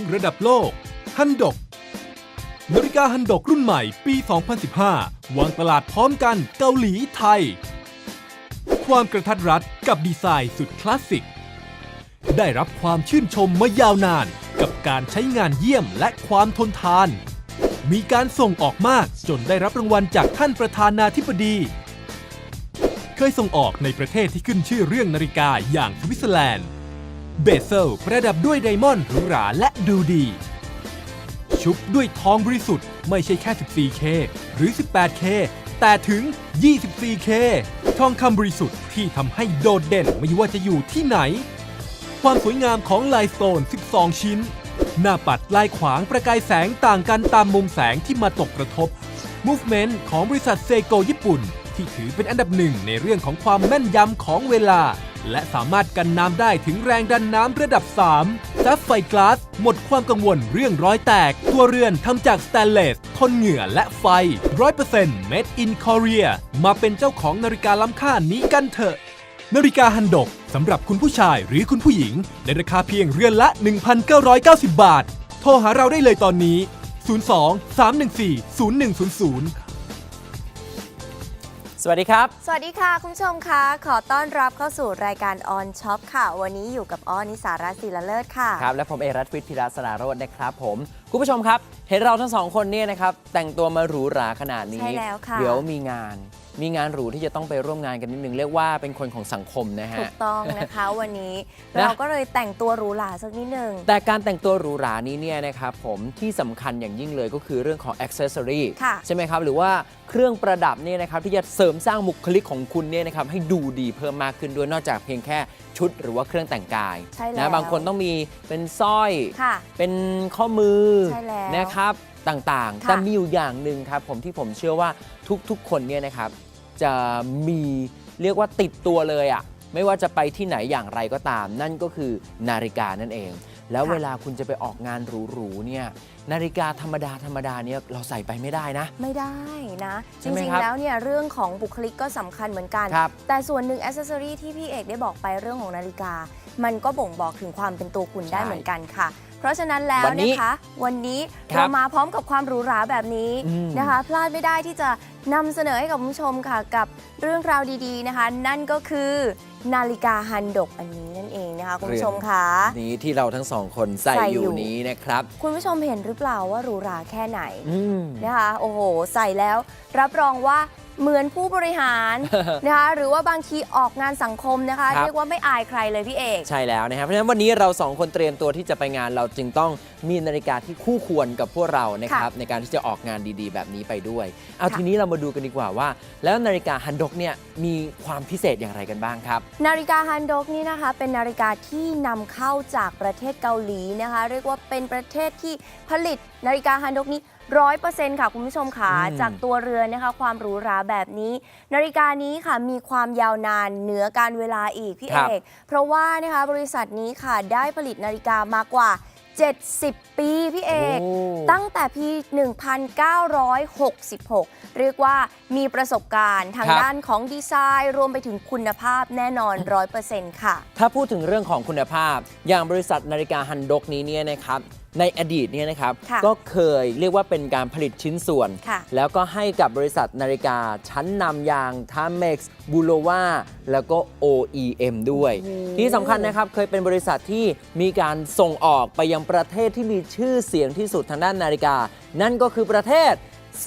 งระดับโลก ฮันดก นาฬิกาฮันดกรุ่นใหม่ปี 2015 วางตลาดพร้อมกันเกาหลีไทย ความกระทัดรัดกับดีไซน์สุดคลาสสิก ได้รับความชื่นชมมายาวนานกับการใช้งานเยี่ยมและความทนทาน มีการส่งออกมากจนได้รับรางวัลจากท่านประธานาธิบดี เคยส่งออกในประเทศที่ขึ้นชื่อเรื่องนาฬิกาอย่างสวิตเซอร์แลนด์ เบเซลประดับด้วยไดมอนด์หรูหราและดูดี ชุบด้วยทองบริสุทธิ์ไม่ใช่แค่ 14K หรือ 18K แต่ถึง 24K ทองคำบริสุทธิ์ที่ทำให้โดดเด่นไม่ว่าจะอยู่ที่ไหน ความสวยงามของลายสโตน 12 ชิ้น หน้าปัดลายขวางประกายแสงต่างกันตามมุมแสงที่มาตกกระทบ Movement ของบริษัทเซโกญี่ปุ่น ที่ถือเป็นอันดับหนึ่งในเรื่องของความแม่นยำของเวลา และสามารถกันน้ำได้ถึงแรงดันน้ำระดับ 3 ซัฟไฟกลาส หมดความกังวลเรื่องร้อยแตก ตัวเรือนทำจากสแตนเลส ทนเหงื่อและไฟ 100% made in Korea มาเป็นเจ้าของนาฬิกาล้ำค่านี้กันเถอะ นาฬิกาฮันดกสำหรับคุณผู้ชายหรือคุณผู้หญิง ในราคาเพียงเรือนละ 1,990 บาท โทรหาเราได้เลยตอนนี้ 02 314 0100 สวัสดีครับ สวัสดีค่ะ คุณผู้ชมคะขอต้อนรับเข้าสู่รายการออนช็อปค่ะ วันนี้อยู่กับอ้อนิสารัตน์ศิลเลิศค่ะ ครับ และผมเอรัตวิทย์พิรัสนาโรจน์นะครับผม คุณผู้ชมครับ เห็นเราทั้งสองคนเนี่ยนะครับ แต่งตัวมาหรูหราขนาดนี้ ใช่แล้วค่ะ เดี๋ยวมีงาน มีงานหรูที่จะต้องไปร่วมงานกันนิดนึงเรียกว่าเป็นคนของสังคมนะถูฮะกต้องนะคะ วันนี้นะ เราก็เลยแต่งตัวหรูหราสักนิดหนึ่ง แต่การแต่งตัวหรูหรานี้เนี่ยนะครับผมที่สำคัญอย่างยิ่งเลยก็คือเรื่องของอ c เซ s ซอรีค่ะ ใช่ไหมครับ หรือว่าเครื่องประดับเนี่ยนะครับที่จะเสริมสร้างบุคลิกของคุณเนี่ยนะครับให้ดูดีเพิ่มมากขึ้นด้วยนอกจากเพียงแค่ชุดหรือว่าเครื่องแต่งกายใช่แล้ว นะบางคนต้องมีเป็นสร้อย ค่ะ เป็นข้อมือใช่แล้วนะครับต่างๆ ค่ะแต่มีอยู่อย่างหนึ่งครับผมที่ผมเชื่อว่าทุกๆ คนเนี่ยนะครับ จะมีเรียกว่าติดตัวเลยอะ่ะไม่ว่าจะไปที่ไหนอย่างไรก็ตาม นั่นก็คือนาฬิกานั่นเอง แล้วเวลาคุณจะไปออกงานหรูๆเนี่ยนาฬิกาธรรมดาธรรมดาเนี่ยเราใส่ไปไม่ได้นะ ไม่ได้นะใช่จไหมริงครับๆแล้วเนี่ยเรื่องของบุคลิกก็สำคัญเหมือนกันครับแต่ส่วนหนึ่งอ c เซ s ซอรีที่พี่เอกได้บอกไปเรื่องของนาฬิกา มันก็บ่งบอกถึงความเป็นตัวคุณได้ใช่เหมือนกันค่ะ เพราะฉะนั้นแล้ววันนี้นะคะ วันนี้ครับเรามาพร้อมกับความหรูหราแบบนี้อืมนะคะ พลาดไม่ได้ที่จะ นำเสนอให้กับคุณผู้ชมค่ะกับเรื่องราวดีๆนะคะ นั่นก็คือนาฬิกาฮันดกอันนี้นั่นเองนะคะคุณผู้ชมค่ะนี้ที่เราทั้งสองคนใส่ใส่ออยู่ยู่นี้นะครับ คุณผู้ชมเห็นหรือเปล่าว่าหรูหราแค่ไหนอืมนะคะโอ้โห ใส่แล้ว รับรองว่าเหมือนผู้บริหารนะคะหรือว่าบางทีออกงานสังคมนะคะครับเรียกว่าไม่อายใครเลยพี่เอกใช่แล้วนะครับเพราะฉะนั้นวันนี้เราสองคนเตรียมตัวที่จะไปงานเราจึงต้องมีนาฬิกาที่คู่ควรกับพวกเรานะครับในการที่จะออกงานดีๆ แบบนี้ไปด้วยเอาค่ะทีนี้เรามาดูกันดีกว่าว่า แล้วนาฬิกาฮันดกเนี่ยมีความพิเศษอย่างไรกันบ้างครับ นาฬิกาฮันดกนี่นะคะเป็นนาฬิกาที่นำเข้าจากประเทศเกาหลีนะคะ เรียกว่าเป็นประเทศที่ผลิตนาฬิกาฮันดกนี้ร้อยเปอร์เซ็นต์ค่ะ คุณผู้ชมค่ะ อืม จากตัวเรือนนะคะ ความหรูหราแบบนี้ นาฬิกานี้ค่ะมีความยาวนานเหนือการเวลาอีกพี่เอกเพราะว่านะคะบริษัทนี้ค่ะได้ผลิตนาฬิกามากว่า 70 ปีพี่เอกโอ้ตั้งแต่ปี 1966 เรียกว่ามีประสบการณ์ทางครับ ด้านของดีไซน์ รวมไปถึงคุณภาพแน่นอน 100%ค่ะ ถ้าพูดถึงเรื่องของคุณภาพ อย่างบริษัทนาฬิกาฮันดกนี้เนี่ยนะครับ ในอดีตเนี่ยนะครับค่ะก็เคยเรียกว่าเป็นการผลิตชิ้นส่วน ค่ะ แล้วก็ให้กับบริษัทนาฬิกาชั้นนำอย่าง Timex b u l o v a แล้วก็ OEM ด้วยโอ้โหที่สำคัญนะครับเคยเป็นบริษัทที่มีการส่งออกไปยังประเทศที่มีชื่อเสียงที่สุดทางด้านนาฬิกา นั่นก็คือประเทศ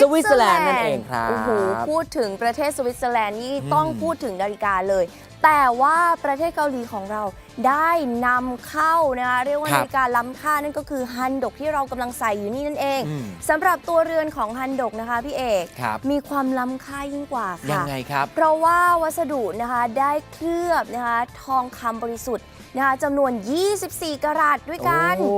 สวิตเซอร์แลนด์นั่นเองครับโอ้โหพูดถึงประเทศสวิตเซอร์แลนด์นี่ต้องพูดถึงนาฬิกาเลย แต่ว่าประเทศเกาหลีของเรา ได้นำเข้านะคะเรียกว่าครับนาฬิกาล้ำค่านั่นก็คือฮันดกที่เรากำลังใส่อยู่นี่นั่นเองอืม สำหรับตัวเรือนของฮันดกนะคะพี่เอก ครับ มีความล้ำค่ายิ่งกว่าค่ะยังไงครับ เพราะว่าวัสดุนะคะได้เคลือบนะคะทองคำบริสุทธิ์นะคะจำนวน 24 กะรัตด้วยกัน โอ้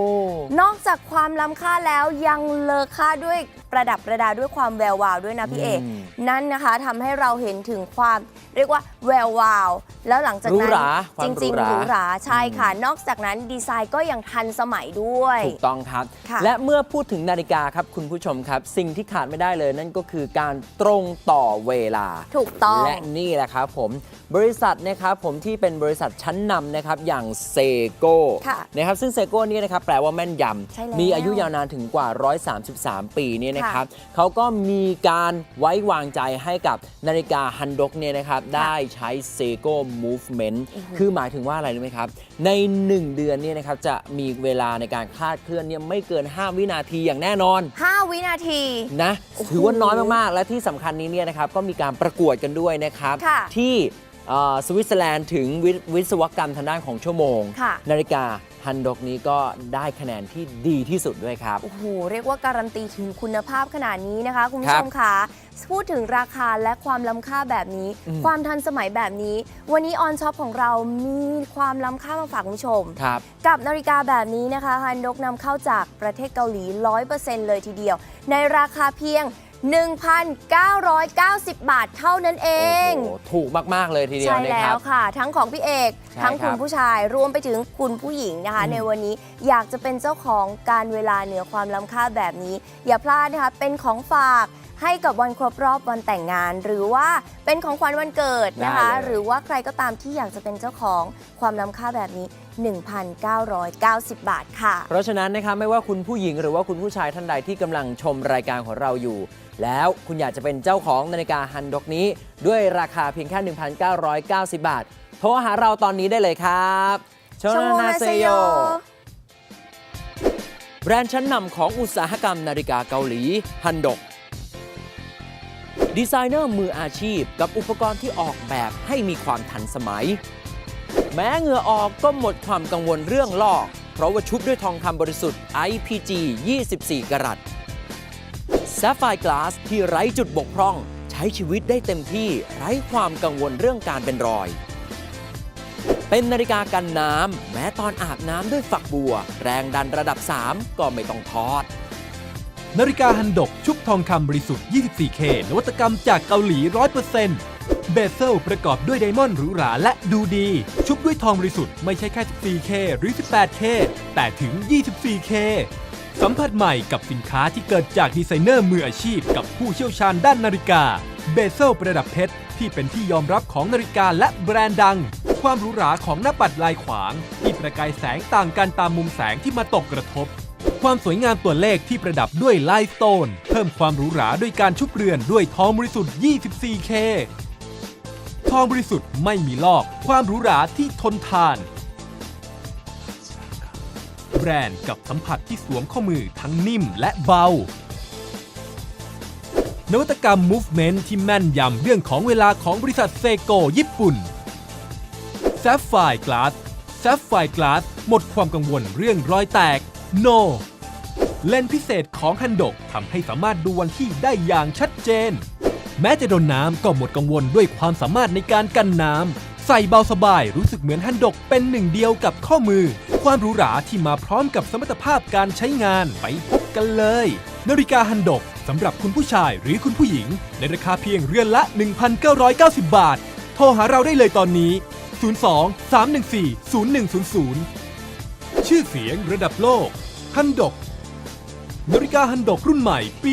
นอกจากความล้ำค่าแล้วยังเลอค่าด้วยประดับประดาด้วยความแวววาวด้วยนะพี่เอกอืม นั่นนะคะทำให้เราเห็นถึงความเรียกว่าแวววาว แล้วหลังจากหรูนั้นหราควาจมริงหรูๆหราหรูหราใช่ค่ะ นอกจากนั้นดีไซน์ก็ยังทันสมัยด้วย ถูกต้องครับ ค่ะ และเมื่อพูดถึงนาฬิกาครับคุณผู้ชมครับ สิ่งที่ขาดไม่ได้เลยนั่นก็คือการตรงต่อเวลา ถูกต้อง และนี่แหละครับผม บริษัทนะครับผมที่เป็นบริษัทชั้นนำนะครับอย่างเซโก้ค่ะนะครับซึ่งเซโก้นี่นะครับแปลว่าแม่นยใช่แล้วำมีอายุยาวนานถึงกว่า 133 ปีเนี่ยนะครับเขาก็มีการไว้วางใจให้กับนาฬิกาฮันดกเนี่ยนะครับได้ใช้เซโก้ Movement คือหมายถึงว่าอะไรรู้ไหมครับ ใน 1 เดือนเนี่ยนะครับจะมีเวลาในการคลาดเคลื่อนเนี่ยไม่เกิน 5 วินาทีอย่างแน่นอน 5 วินาทีนะโอ้โหถือว่าน้อยมากๆ และที่สำคัญนี้เนี่ยนะครับก็มีการประกวดกันด้วยนะครับค่ะที่เอ่อ สวิตเซอร์แลนด์ถึงวิวิศวกรรมทางด้านของชั่วโมงค่ะนาฬิกาฮันดกนี้ก็ได้คะแนนที่ดีที่สุดด้วยครับ โอ้โห เรียกว่าการันตีถึงคุณภาพขนาดนี้นะคะ คุณคผู้รัชบมคะพูดถึงราคาและความล้ำค่าแบบนี้อืมความทันสมัยแบบนี้ วันนี้ออนช็อปของเรามีความล้ำค่ามาฝากคุณผู้ชมครับกับนาฬิกาแบบนี้นะคะฮันดกนำเข้าจากประเทศเกาหลี 100%เลยทีเดียว ในราคาเพียง 1,990 บาทเท่านั้นเองโอ้โหถูกมาก ๆ เลยทีเดียวใช่นะแล้ครัวบ ค่ะ ทั้งของพี่เอก ใช่ทั้งคุณครับผู้ชายรวมไปถึงคุณผู้หญิงนะคะ อืม ในวันนี้อยากจะเป็นเจ้าของการเวลาเหนือความล้ำค่าแบบนี้ อย่าพลาดนะคะ เป็นของฝาก ให้กับวันครบรอบวันแต่งงาน หรือว่าเป็นของขวัญวันเกิดนะคะ ได้เลย หรือว่าใครก็ตามที่อยากจะเป็นเจ้าของความล้ำค่าแบบนี้ 1,990 บาทค่ะ เพราะฉะนั้นนะครับไม่ว่าคุณผู้หญิงหรือว่าคุณผู้ชายท่านใดที่กำลังชมรายการของเราอยู่ แล้วคุณอยากจะเป็นเจ้าของนาฬิกาฮันดกนี้ ด้วยราคาเพียงแค่ 1,990 บาท โทรหาเราตอนนี้ได้เลยครับโชนาเซโย แบรนด์ชั้นนำของอุตสาหกรรมนาฬิกาเกาหลีฮันดก ดีไซเนอร์มืออาชีพ กับอุปกรณ์ที่ออกแบบให้มีความทันสมัย แม้เหงื่อออกก็หมดความกังวลเรื่องลอก เพราะว่าชุบด้วยทองคำบริสุทธิ์ IPG 24 กรัต Sapphire Glass ที่ไร้จุดบกพร่อง ใช้ชีวิตได้เต็มที่ไร้ความกังวลเรื่องการเป็นรอย เป็นนาฬิกากันน้ำแม้ตอนอาบน้ำด้วยฝักบัว แรงดันระดับ 3 ก็ไม่ต้องทอด นาฬิกาฮันดก ชุบทองคำบริสุทธิ์ 24K นวัตกรรมจากเกาหลี 100%เบเซลประกอบด้วยไดมอนด์หรูหราและดูดี ชุบด้วยทองบริสุทธิ์ไม่ใช่แค่ 14K หรือ 18K แต่ถึง 24K สัมผัสใหม่กับสินค้าที่เกิดจากดีไซเนอร์มืออาชีพ กับผู้เชี่ยวชาญด้านนาฬิกา เบเซลประดับเพชร ที่เป็นที่ยอมรับของนาฬิกาและแบรนด์ดัง ความหรูหราของหน้าปัดลายขวาง ที่ประกายแสงต่างกันตามมุมแสงที่มาตกกระทบ ความสวยงามตัวเลขที่ประดับด้วยลายสโตน เพิ่มความหรูหราด้วยการชุบเรือนด้วยทองบริสุทธิ์ 24K ทองบริสุทธิ์ไม่มีลอก ความหรูหราที่ทนทาน แบรนด์กับสัมผัสที่สวมข้อมือทั้งนิ่มและเบา นวัตกรรม Movement ที่แม่นยำเรื่องของเวลาของบริษัทเซโกญี่ปุ่น Sapphire Glass Sapphire Glass หมดความกังวลเรื่องรอยแตก No เลนพิเศษของฮันดกทำให้สามารถดูวันที่ได้อย่างชัดเจน แม้จะโดนน้ำก็หมดกังวลด้วยความสามารถในการกันน้ำใส่เบาสบายรู้สึกเหมือนฮันดกเป็นหนึ่งเดียวกับข้อมือ ความหรูหราที่มาพร้อมกับสมรรถภาพการใช้งานไปพบกันเลย นาฬิกาฮันดกสำหรับคุณผู้ชายหรือคุณผู้หญิง ในราคาเพียงเรือนละ 1,990 บาท โทรหาเราได้เลยตอนนี้ 02 314 0100 ชื่อเสียงระดับโลก ฮันดก นาฬิกาฮันดกรุ่นใหม่ปี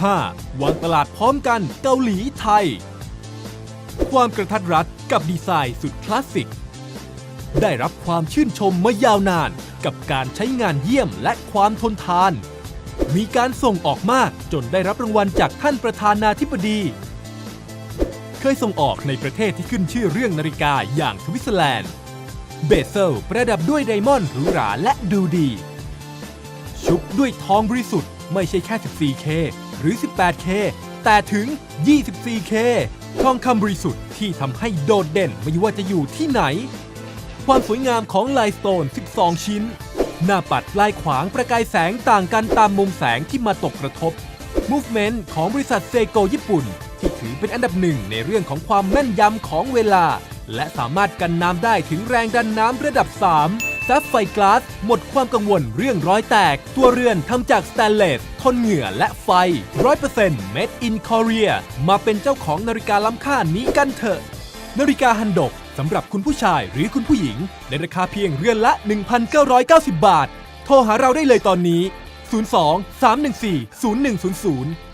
2015 วางตลาดพร้อมกันเกาหลีไทย ความกระทัดรัดกับดีไซน์สุดคลาสสิก ได้รับความชื่นชมมายาวนานกับการใช้งานเยี่ยมและความทนทาน มีการส่งออกมากจนได้รับรางวัลจากท่านประธานาธิบดี เคยส่งออกในประเทศที่ขึ้นชื่อเรื่องนาฬิกาอย่างสวิตเซอร์แลนด์ เบเซลประดับด้วยไดมอนด์หรูหราและดูดี ชุบด้วยทองบริสุทธิ์ไม่ใช่แค่ 14K หรือ 18K แต่ถึง 24K ทองคำบริสุทธิ์ที่ทำให้โดดเด่นไม่ว่าจะอยู่ที่ไหน ความสวยงามของลายสโตน 12 ชิ้น หน้าปัดลายขวางประกายแสงต่างกันตามมุมแสงที่มาตกกระทบ Movement ของบริษัทเซโกญี่ปุ่น ที่ถือเป็นอันดับหนึ่งในเรื่องของความแม่นยำของเวลา และสามารถกันน้ำได้ถึงแรงดันน้ำระดับ3แซฟไฟกลาส หมดความกังวลเรื่องรอยแตก ตัวเรือนทำจากสแตนเลส ทนเหงื่อและไฟ 100% made in Korea มาเป็นเจ้าของนาฬิกาล้ำค่านี้กันเถอะ นาฬิกาฮันดกสำหรับคุณผู้ชายหรือคุณผู้หญิง ในราคาเพียงเรือนละ 1,990 บาท โทรหาเราได้เลยตอนนี้ 02 314 0100